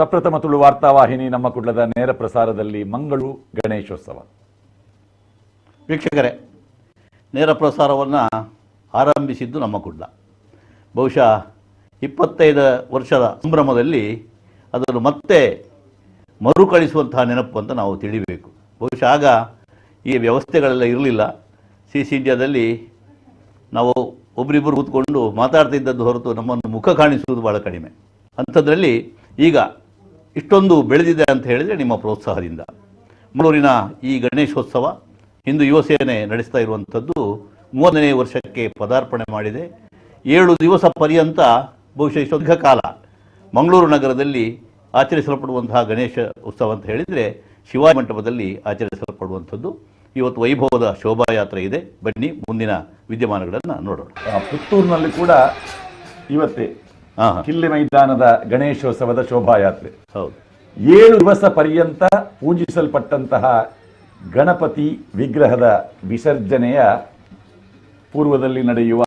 ಪ್ರಪ್ರಥಮ ತುಳು ವಾರ್ತಾವಾಹಿನಿ ನಮ್ಮ ಕುಡ್ಲದ ನೇರ ಪ್ರಸಾರದಲ್ಲಿ ಮಂಗಳು ಗಣೇಶೋತ್ಸವ. ವೀಕ್ಷಕರೇ, ನೇರ ಪ್ರಸಾರವನ್ನು ಆರಂಭಿಸಿದ್ದು ನಮ್ಮ ಕುಡ್ಲ. ಬಹುಶಃ ಇಪ್ಪತ್ತೈದು ವರ್ಷದ ಸಂಭ್ರಮದಲ್ಲಿ ಅದನ್ನು ಮತ್ತೆ ಮರುಕಳಿಸುವಂತಹ ನೆನಪು ಅಂತ ನಾವು ತಿಳಿಬೇಕು. ಬಹುಶಃ ಆಗ ಈ ವ್ಯವಸ್ಥೆಗಳೆಲ್ಲ ಇರಲಿಲ್ಲ. ಸಿ ಸಿ ಇಂಡಿಯಾದಲ್ಲಿ ನಾವು ಒಬ್ಬರಿಬ್ಬರು ಕೂತ್ಕೊಂಡು ಮಾತಾಡ್ತಿದ್ದದ್ದು ಹೊರತು ನಮ್ಮನ್ನು ಮುಖ ಕಾಣಿಸುವುದು ಭಾಳ ಕಡಿಮೆ. ಅಂಥದ್ರಲ್ಲಿ ಈಗ ಇಷ್ಟೊಂದು ಬೆಳೆದಿದೆ ಅಂತ ಹೇಳಿದರೆ ನಿಮ್ಮ ಪ್ರೋತ್ಸಾಹದಿಂದ. ಮಂಗಳೂರಿನ ಈ ಗಣೇಶೋತ್ಸವ ಹಿಂದೂ ಯುವ ಸೇನೆ ನಡೆಸ್ತಾ ಇರುವಂಥದ್ದು ಮೂವತ್ತನೇ ವರ್ಷಕ್ಕೆ ಪದಾರ್ಪಣೆ ಮಾಡಿದೆ. ಏಳು ದಿವಸ ಪರ್ಯಂತ ಬಹುಶಃ ಕಾಲ ಮಂಗಳೂರು ನಗರದಲ್ಲಿ ಆಚರಿಸಲ್ಪಡುವಂತಹ ಗಣೇಶ ಉತ್ಸವ ಅಂತ ಹೇಳಿದರೆ ಶಿವಾಜಿ ಮಂಟಪದಲ್ಲಿ ಆಚರಿಸಲ್ಪಡುವಂಥದ್ದು. ಇವತ್ತು ವೈಭವದ ಶೋಭಾಯಾತ್ರೆ ಇದೆ. ಬನ್ನಿ ಮುಂದಿನ ವಿದ್ಯಮಾನಗಳನ್ನು ನೋಡೋಣ. ಪುತ್ತೂರಿನಲ್ಲಿ ಕೂಡ ಇವತ್ತೇ ಕಿಲ್ಲೆ ಮೈದಾನದ ಗಣೇಶೋತ್ಸವದ ಶೋಭಾಯಾತ್ರೆ. ಹೌದು. ಏಳು ದಿವಸ ಪರ್ಯಂತ ಪೂಜಿಸಲ್ಪಟ್ಟಂತಹ ಗಣಪತಿ ವಿಗ್ರಹದ ವಿಸರ್ಜನೆಯ ಪೂರ್ವದಲ್ಲಿ ನಡೆಯುವ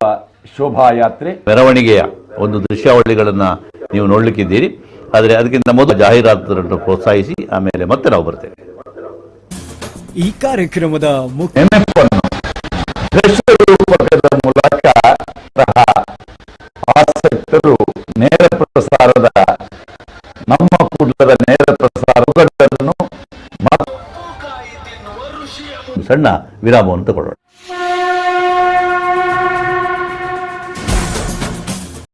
ಶೋಭಾಯಾತ್ರೆ. ಮೆರವಣಿಗೆಯ ಒಂದು ದೃಶ್ಯಾವಳಿಗಳನ್ನು ನೀವು ನೋಡ್ಲಿಕ್ಕಿದ್ದೀರಿ. ಆದರೆ ಅದಕ್ಕಿಂತ ಮೊದಲು ಜಾಹೀರಾತುಗಳನ್ನು ಪ್ರೋತ್ಸಾಹಿಸಿ ಆಮೇಲೆ ಮತ್ತೆ ನಾವು ಬರ್ತೇವೆ. ಈ ಕಾರ್ಯಕ್ರಮದ ಮುಖ್ಯ ಆಸಕ್ತರು ನೇರ ಪ್ರಸಾರದ ನಮ್ಮ ಕೂಡಲದ ನೇರ ಪ್ರಸಾರವನ್ನು ಸಣ್ಣ ವಿರಾಮವನ್ನು ತಗೊಳ್ಳೋಣ.